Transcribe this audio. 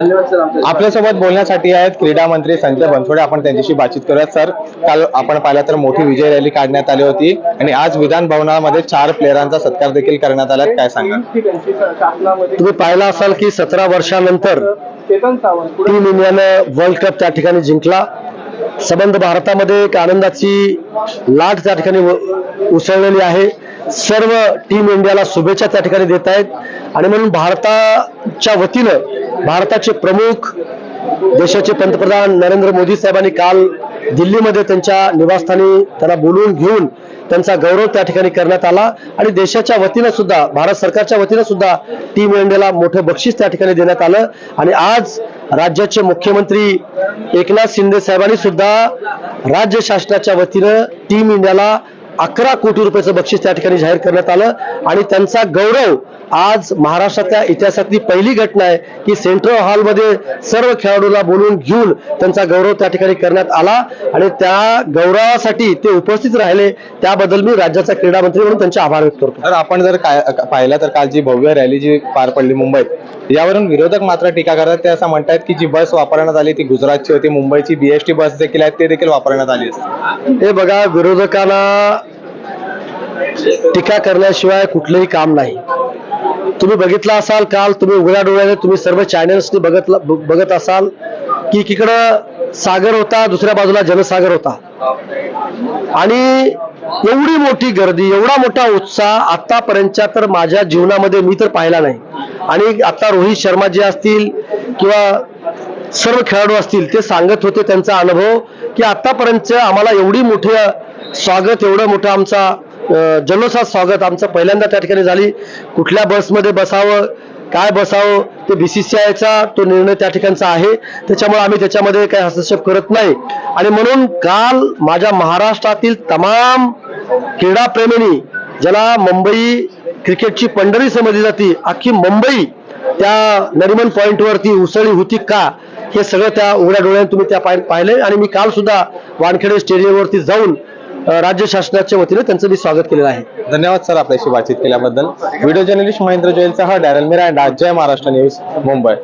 आपल्यासोबत बोलण्यासाठी आहेत क्रीडा मंत्री संजय बनसोडे. आपण त्यांच्याशी बातचीत करूयात सर. काल आपण पाहिलं तर मोठी विजय रॅली काढण्यात आली होती आणि आज विधान भवनामध्ये चार प्लेयरांचा सत्कार देखील करण्यात आला काय सांगा तुम्ही पाहिला असाल की सतरा वर्षानंतर टीम इंडियानं वर्ल्ड कप त्या ठिकाणी जिंकला. संबंध भारतामध्ये एक आनंदाची लाट त्या ठिकाणी उसळलेली आहे. सर्व टीम इंडियाला शुभेच्छा त्या ठिकाणी देत आहेत. आणि म्हणून भारताच्या वतीनं भारताचे प्रमुख देशाचे पंतप्रधान नरेंद्र मोदी साहेबांनी काल दिल्लीमध्ये त्यांच्या निवासस्थानी त्यांना बोलवून घेऊन त्यांचा गौरव त्या ठिकाणी करण्यात आला. आणि देशाच्या वतीनं सुद्धा भारत सरकारच्या वतीनं सुद्धा टीम इंडियाला मोठं बक्षीस त्या ठिकाणी देण्यात आलं. आणि आज राज्याचे मुख्यमंत्री एकनाथ शिंदे साहेबांनी सुद्धा राज्य शासनाच्या वतीनं टीम इंडियाला अकरा कोटी रुपयाचं बक्षीस त्या ठिकाणी जाहीर करण्यात आलं आणि त्यांचा गौरव आज महाराष्ट्राच्या इतिहासातली पहिली घटना आहे की सेंट्रल हॉलमध्ये सर्व खेळाडूला बोलवून घेऊन त्यांचा गौरव त्या ठिकाणी करण्यात आला आणि त्या गौरवासाठी ते उपस्थित राहिले. त्याबद्दल मी राज्याचा क्रीडा मंत्री म्हणून त्यांचे आभार व्यक्त करतो. तर आपण जर काय पाहिलं तर काल जी भव्य रॅली जी पार पडली मुंबईत यावरून विरोधक मात्र टीका करतात. ते असं म्हणतात की जी बस वापरण्यात आली ती गुजरातची होती. मुंबईची बीएसटी बस देखील आहेत ते देखील वापरण्यात आली हे बघा विरोधकांना टीका करण्याशिवाय कुठलंही काम नाही. तुम्ही बघितलं असाल काल तुम्ही उघड्या डोळ्याने तुम्ही सर्व चॅनल्सनी बघत बघत असाल की एकीकडं सागर होता दुसऱ्या बाजूला जनसागर होता. आणि एवढी मोठी गर्दी एवढा मोठा उत्साह आतापर्यंतच्या तर माझ्या जीवनामध्ये मी तर पाहिला नाही. आणि आता रोहित शर्मा जे असतील किंवा सर्व खेळाडू असतील ते सांगत होते त्यांचा अनुभव की आतापर्यंतचं आम्हाला एवढी मोठं स्वागत एवढं मोठं आमचा जल्लोषात स्वागत. आमचं पहिल्यांदा त्या ठिकाणी झाली. कुठल्या बसमध्ये बसावं काय बसावं ते बी सी सी आयचा तो निर्णय त्या ठिकाणचा आहे. त्याच्यामुळे आम्ही त्याच्यामध्ये काही हस्तक्षेप करत नाही. आणि म्हणून काल माझ्या महाराष्ट्रातील तमाम क्रीडाप्रेमींनी ज्याला मुंबई क्रिकेटची पंढरी समजली जाते अख्खी मुंबई त्या नरिमन पॉईंटवरती उसळली होती का हे सगळं त्या उघड्या डोळ्याने तुम्ही त्या पाहि- पाहिले आणि मी काल सुद्धा वानखेडे स्टेडियमवरती जाऊन राज्य शासनाच्या वतीने त्यांचं मी स्वागत केलेलं आहे. धन्यवाद सर आपल्याशी बातचीत केल्याबद्दल. व्हिडिओ जर्नलिस्ट महेंद्र जैलचा हा डॅरल मीरा अँड जय महाराष्ट्र न्यूज मुंबई.